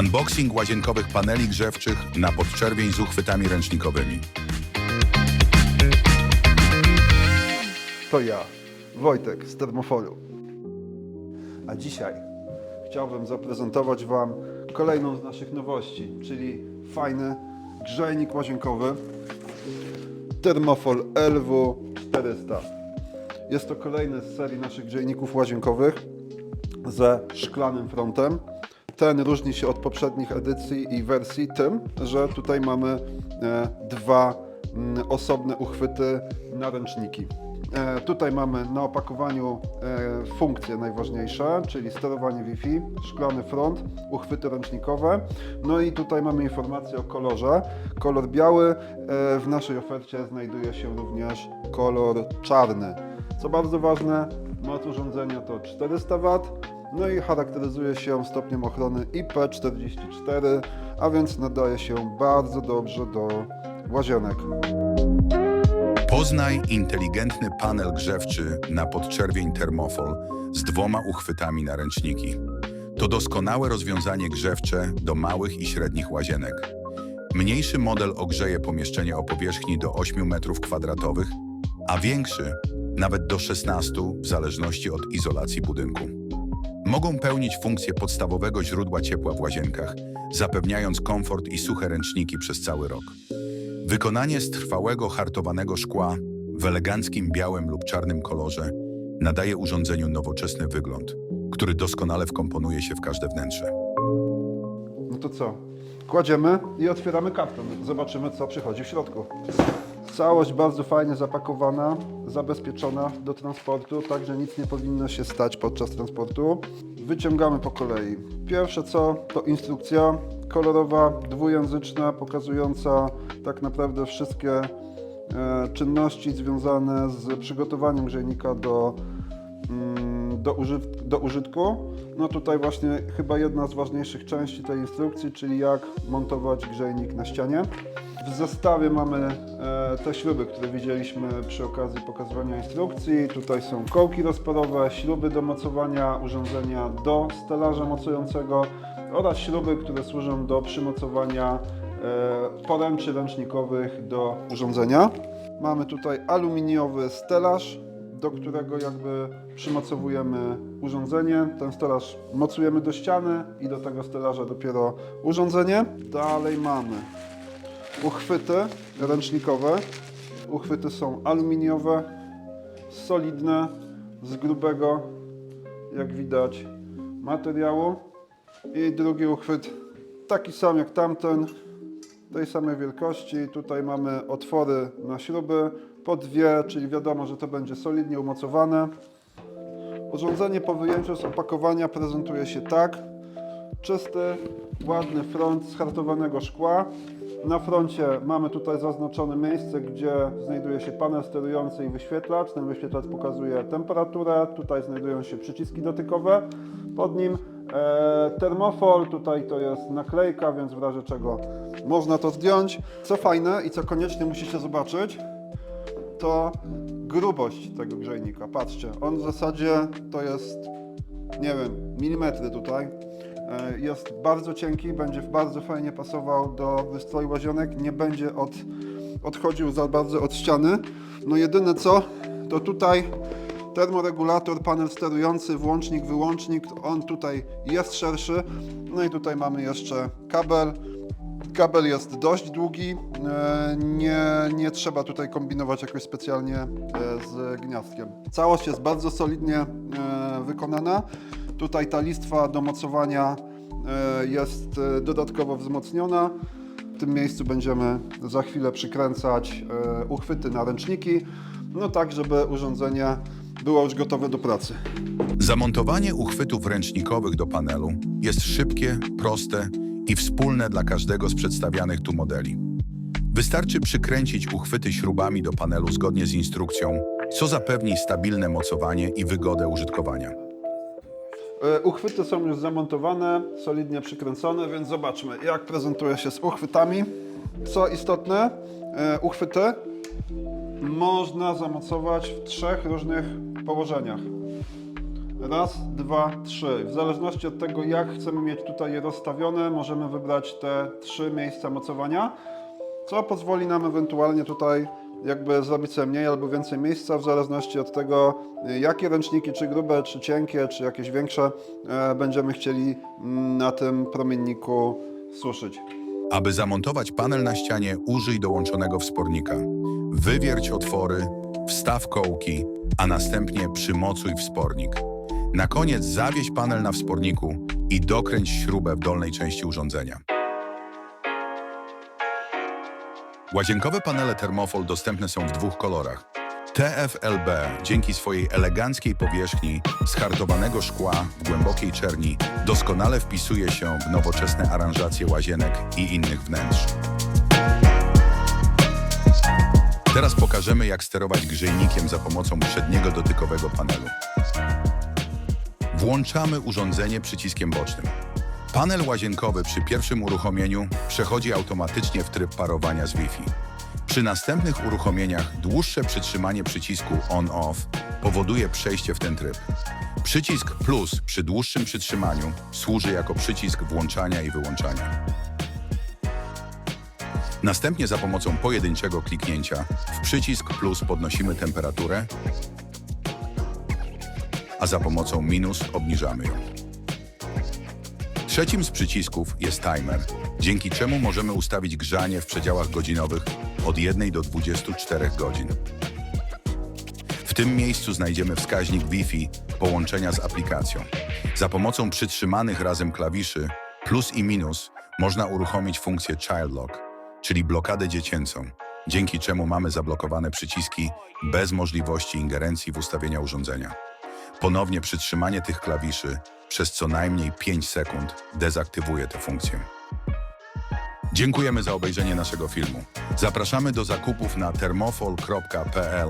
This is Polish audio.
Unboxing łazienkowych paneli grzewczych na podczerwień z uchwytami ręcznikowymi. To ja, Wojtek z Termofolu. A dzisiaj chciałbym zaprezentować Wam kolejną z naszych nowości, czyli fajny grzejnik łazienkowy Thermofol LW 400. Jest to kolejny z serii naszych grzejników łazienkowych ze szklanym frontem. Ten różni się od poprzednich edycji i wersji tym, że tutaj mamy e, dwa mm, osobne uchwyty na ręczniki. E, tutaj mamy na opakowaniu e, funkcje najważniejsze, czyli sterowanie Wi-Fi, szklany front, uchwyty ręcznikowe. No i tutaj mamy informację o kolorze. Kolor biały, w naszej ofercie znajduje się również kolor czarny. Co bardzo ważne, moc urządzenia to 400 W, no i charakteryzuje się stopniem ochrony IP44, a więc nadaje się bardzo dobrze do łazienek. Poznaj inteligentny panel grzewczy na podczerwień Thermofol z dwoma uchwytami na ręczniki. To doskonałe rozwiązanie grzewcze do małych i średnich łazienek. Mniejszy model ogrzeje pomieszczenie o powierzchni do 8 m2, a większy nawet do 16 w zależności od izolacji budynku. Mogą pełnić funkcję podstawowego źródła ciepła w łazienkach, zapewniając komfort i suche ręczniki przez cały rok. Wykonanie z trwałego hartowanego szkła w eleganckim białym lub czarnym kolorze nadaje urządzeniu nowoczesny wygląd, który doskonale wkomponuje się w każde wnętrze. No to co? Kładziemy i otwieramy karton. Zobaczymy, co przychodzi w środku. Całość bardzo fajnie zapakowana, zabezpieczona do transportu, także nic nie powinno się stać podczas transportu. Wyciągamy po kolei. Pierwsze co to instrukcja kolorowa, dwujęzyczna, pokazująca tak naprawdę wszystkie e, czynności związane z przygotowaniem grzejnika do do, użyt, do użytku. No tutaj właśnie chyba jedna z ważniejszych części tej instrukcji, czyli jak montować grzejnik na ścianie. W zestawie mamy e, te śruby, które widzieliśmy przy okazji pokazywania instrukcji. Tutaj są kołki rozporowe, śruby do mocowania urządzenia do stelaża mocującego oraz śruby, które służą do przymocowania e, poręczy ręcznikowych do urządzenia. Mamy tutaj aluminiowy stelaż, do którego jakby przymocowujemy urządzenie. Ten stelaż mocujemy do ściany i do tego stelaża dopiero urządzenie. Dalej mamy uchwyty ręcznikowe. Uchwyty są aluminiowe, solidne, z grubego, jak widać, materiału. I drugi uchwyt taki sam jak tamten, tej samej wielkości. Tutaj mamy otwory na śruby, po dwie, czyli wiadomo, że to będzie solidnie umocowane. Urządzenie po wyjęciu z opakowania prezentuje się tak. Czysty, ładny front z hartowanego szkła. Na froncie mamy tutaj zaznaczone miejsce, gdzie znajduje się panel sterujący i wyświetlacz. Ten wyświetlacz pokazuje temperaturę. Tutaj znajdują się przyciski dotykowe. Pod nim e, termofol, tutaj to jest naklejka, więc w razie czego można to zdjąć. Co fajne i co koniecznie musicie zobaczyć, to grubość tego grzejnika. Patrzcie, on w zasadzie to jest, nie wiem, milimetry tutaj. E, Jest bardzo cienki, będzie bardzo fajnie pasował do wystroju łazienek, nie będzie od, odchodził za bardzo od ściany. No jedyne co, to tutaj termoregulator, panel sterujący, włącznik, wyłącznik, on tutaj jest szerszy. No i tutaj mamy jeszcze kabel, Kabel jest dość długi, e, nie, nie trzeba tutaj kombinować jakoś specjalnie e, z gniazdkiem. Całość jest bardzo solidnie e, wykonana. Tutaj ta listwa do mocowania jest dodatkowo wzmocniona. W tym miejscu będziemy za chwilę przykręcać uchwyty na ręczniki, no tak, żeby urządzenie było już gotowe do pracy. Zamontowanie uchwytów ręcznikowych do panelu jest szybkie, proste i wspólne dla każdego z przedstawianych tu modeli. Wystarczy przykręcić uchwyty śrubami do panelu zgodnie z instrukcją, co zapewni stabilne mocowanie i wygodę użytkowania. E, Uchwyty są już zamontowane, solidnie przykręcone, więc zobaczmy jak prezentuje się z uchwytami. Co istotne, e, uchwyty można zamocować w trzech różnych położeniach. Raz, dwa, trzy. W zależności od tego, jak chcemy mieć tutaj je rozstawione, możemy wybrać te trzy miejsca mocowania, co pozwoli nam ewentualnie tutaj jakby zrobić sobie mniej albo więcej miejsca, w zależności od tego, jakie ręczniki, czy grube, czy cienkie, czy jakieś większe, e, będziemy chcieli mm, na tym promienniku suszyć. Aby zamontować panel na ścianie, użyj dołączonego wspornika. Wywierć otwory, wstaw kołki, a następnie przymocuj wspornik. Na koniec zawieź panel na wsporniku i dokręć śrubę w dolnej części urządzenia. Łazienkowe panele Thermofol dostępne są w dwóch kolorach. TFLB dzięki swojej eleganckiej powierzchni z hartowanego szkła w głębokiej czerni doskonale wpisuje się w nowoczesne aranżacje łazienek i innych wnętrz. Teraz pokażemy, jak sterować grzejnikiem za pomocą przedniego dotykowego panelu. Włączamy urządzenie przyciskiem bocznym. Panel łazienkowy przy pierwszym uruchomieniu przechodzi automatycznie w tryb parowania z Wi-Fi. Przy następnych uruchomieniach dłuższe przytrzymanie przycisku on-off powoduje przejście w ten tryb. Przycisk plus przy dłuższym przytrzymaniu służy jako przycisk włączania i wyłączania. Następnie za pomocą pojedynczego kliknięcia w przycisk plus podnosimy temperaturę, a za pomocą minus obniżamy ją. Trzecim z przycisków jest timer, dzięki czemu możemy ustawić grzanie w przedziałach godzinowych od 1 do 24 godzin. W tym miejscu znajdziemy wskaźnik Wi-Fi połączenia z aplikacją. Za pomocą przytrzymanych razem klawiszy plus i minus można uruchomić funkcję Child Lock, czyli blokadę dziecięcą, dzięki czemu mamy zablokowane przyciski bez możliwości ingerencji w ustawienia urządzenia. Ponownie przytrzymanie tych klawiszy przez co najmniej 5 sekund dezaktywuje tę funkcję. Dziękujemy za obejrzenie naszego filmu. Zapraszamy do zakupów na thermofol.pl